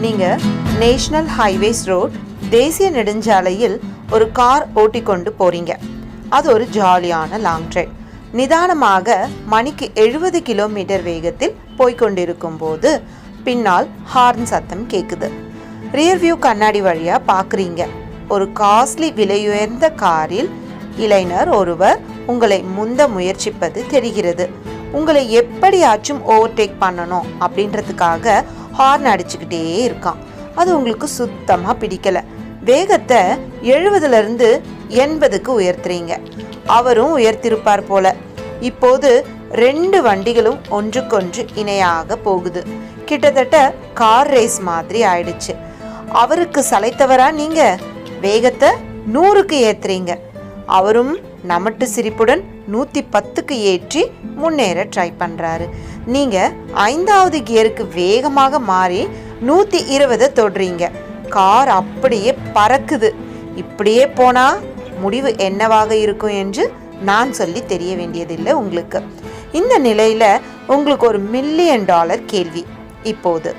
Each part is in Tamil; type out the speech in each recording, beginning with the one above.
நீங்கள் நேஷ்னல் ஹைவேஸ் ரோட் தேசிய நெடுஞ்சாலையில் ஒரு கார் ஓட்டிக்கொண்டு போகிறீங்க அது ஒரு ஜாலியான லாங் ட்ரைவ் நிதானமாக மணிக்கு எழுபது கிலோமீட்டர் வேகத்தில் போய்க்கொண்டிருக்கும் போது பின்னால் ஹார்ன் சத்தம் கேட்குது ரியர்வியூ கண்ணாடி வழியாக பார்க்குறீங்க ஒரு காஸ்ட்லி விலையுயர்ந்த காரில் இளைஞர் ஒருவர் உங்களை முந்த முயற்சிப்பது தெரிகிறது. உங்களை எப்படியாச்சும் ஓவர்டேக் பண்ணணும் அப்படின்றதுக்காக ஹார்ன் அடிச்சுக்கிட்டே இருக்கான். அது உங்களுக்கு சுத்தமாக பிடிக்கல. வேகத்தை எழுபதுலேருந்து எண்பதுக்கு உயர்த்துறீங்க. அவரும் உயர்த்திருப்பார் போல. இப்போது ரெண்டு வண்டிகளும் ஒன்றுக்கொன்று இணையாக போகுது. கிட்டத்தட்ட கார் ரேஸ் மாதிரி ஆயிடுச்சு. அவருக்கு சளைத்தவரா நீங்க? வேகத்தை நூறுக்கு ஏத்துறீங்க. அவரும் நமட்டு சிரிப்புடன் நூற்றி பத்துக்கு ஏற்றி முன்னேற ட்ரை பண்ணுறாரு நீங்கள் ஐந்தாவது கியருக்கு வேகமாக மாறி நூற்றி இருபதை தொடுறீங்க. கார் அப்படியே பறக்குது. இப்படியே போனால் முடிவு என்னவாக இருக்கும் என்று நான் சொல்லி தெரிய வேண்டியதில்லை உங்களுக்கு. இந்த நிலையில் உங்களுக்கு ஒரு மில்லியன் டாலர் கேள்வி. இப்போது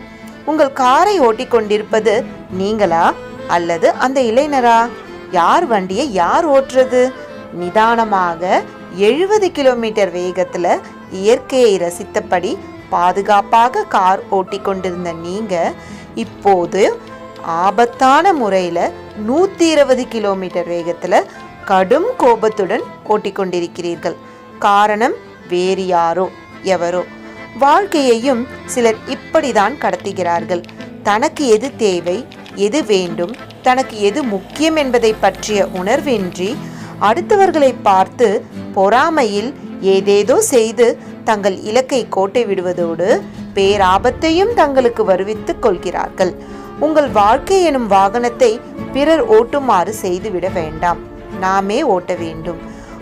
உங்கள் காரை ஓட்டி கொண்டிருப்பது நீங்களா அல்லது அந்த இளைஞரா? யார் வண்டியை யார் ஓட்டுறது? நிதானமாக எழுபது கிலோமீட்டர் வேகத்தில் இயற்கையை ரசித்தபடி பாதுகாப்பாக கார் ஓட்டிக்கொண்டிருந்த நீங்கள் இப்போது ஆபத்தான முறையில் நூற்றி இருபது கிலோமீட்டர் வேகத்தில் கடும் கோபத்துடன் ஓட்டிக்கொண்டிருக்கிறீர்கள் காரணம் வேறு யாரோ எவரோ. வாழ்க்கையையும் சிலர் இப்படிதான் கடத்துகிறார்கள். தனக்கு எது தேவை எது வேண்டும் தனக்கு எது முக்கியம் என்பதை பற்றிய உணர்வின்றி அடுத்தவர்களை பார்த்து பொறாமையில் ஏதேதோ செய்து தங்கள் இலக்கை கோட்டை விடுவதோடு பேராபத்தையும் தங்களுக்கு வருவித்துக் கொள்கிறார்கள். உங்கள் வாழ்க்கை எனும் வாகனத்தை பிறர் ஓட்டுமாறு செய்துவிட வேண்டாம். நாமே ஓட்ட வேண்டும்.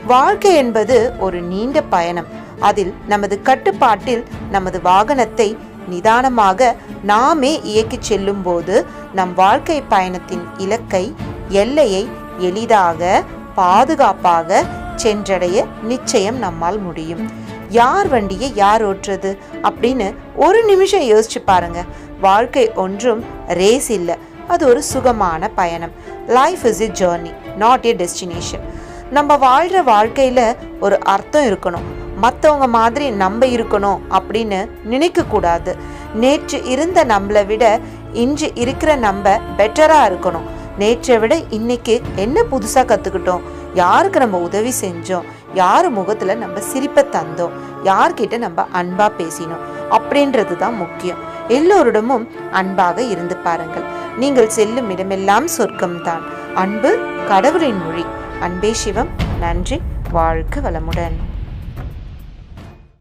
வாழ்க்கை என்பது ஒரு நீண்ட பயணம். அதில் நமது கட்டுப்பாட்டில் நமது வாகனத்தை நிதானமாக நாமே இயக்கிச் செல்லும்போது நம் வாழ்க்கை பயணத்தின் இலக்கை எல்லையை எளிதாக பாதுகாப்பாக சென்றடைய நிச்சயம் நம்மால் முடியும். யார் வண்டியை யார் ஓட்டுறது? அப்படின்னு ஒரு நிமிஷம் யோசிச்சு பாருங்க. வாழ்க்கை ஒன்றும் ரேஸ் இல்லை. அது ஒரு சுகமான பயணம். Life is a journey not a destination நம்ம வாழ்கிற வாழ்க்கையில் ஒரு அர்த்தம் இருக்கணும். மற்றவங்க மாதிரி நம்ம இருக்கணும் அப்படின்னு நினைக்கக்கூடாது. நேற்று இருந்த நம்மளை விட இன்று இருக்கிற நம்ம பெட்டராக இருக்கணும். நேற்றை விட இன்னைக்கு என்ன புதுசாக கற்றுக்கிட்டோம் யாருக்கு நம்ம உதவி செஞ்சோம்? யார் முகத்தில் நம்ம சிரிப்பை தந்தோம்? யார்கிட்ட நம்ம அன்பாக பேசினோம்? அப்படின்றது தான் முக்கியம். எல்லோரிடமும் அன்பாக இருந்து பாருங்கள். நீங்கள் செல்லும் இடமெல்லாம் சொர்க்கம்தான். அன்பு கடவுளின் மொழி. அன்பே சிவம். நன்றி. வாழ்க வளமுடன்.